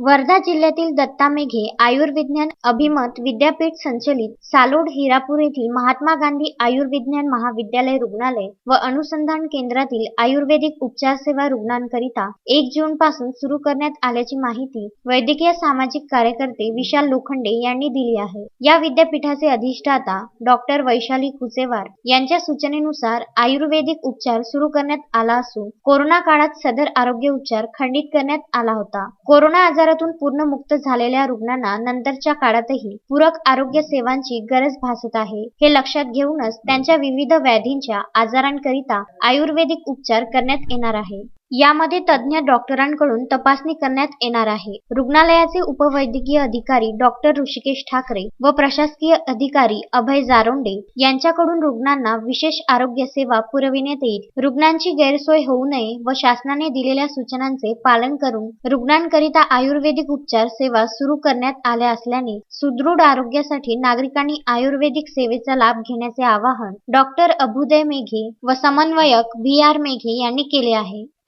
वर्धा जिल्ह्यातील दत्ता मेघे आयुर्विज्ञान अभिमत विद्यापीठ संचलित सालोड हिरापूर येथील महात्मा गांधी आयुर्विज्ञान महाविद्यालय रुग्णालय व अनुसंधान केंद्रातील आयुर्वेदिक उपचार सेवा रुग्णांकरिता एक जून पासून सुरू करण्यात आल्याची माहिती वैद्यकीय सामाजिक कार्यकर्ते विशाल लोखंडे यांनी दिली आहे. या विद्यापीठाचे अधिष्ठाता डॉक्टर वैशाली कुचेवार यांच्या सूचनेनुसार आयुर्वेदिक उपचार सुरू करण्यात आला असून कोरोना काळात सदर आरोग्य उपचार खंडित करण्यात आला होता. कोरोना आजार आजारातून पूर्ण मुक्त झालेल्या रुग्णांना नंतरच्या काळातही पूरक आरोग्य सेवांची गरज भासत आहे. हे लक्षात घेऊनच त्यांच्या विविध व्याधींच्या आजारांकरिता आयुर्वेदिक उपचार करण्यात येणार आहे. यामध्ये तज्ज्ञ डॉक्टरांकडून तपासणी करण्यात येणार आहे. रुग्णालयाचे उपवैद्यकीय अधिकारी डॉक्टर ऋषिकेश ठाकरे व प्रशासकीय अधिकारी अभय जारोंडे यांच्याकडून रुग्णांना विशेष आरोग्य सेवा पुरविण्यात येईल. रुग्णांची गैरसोय होऊ नये व शासनाने दिलेल्या सूचनांचे पालन करून रुग्णांकरिता आयुर्वेदिक उपचार सेवा सुरू करण्यात आल्या असल्याने सुदृढ आरोग्यासाठी नागरिकांनी आयुर्वेदिक सेवेचा लाभ घेण्याचे आवाहन डॉक्टर अभुदय मेघे व समन्वयक व्ही आर मेघे यांनी केले आहे.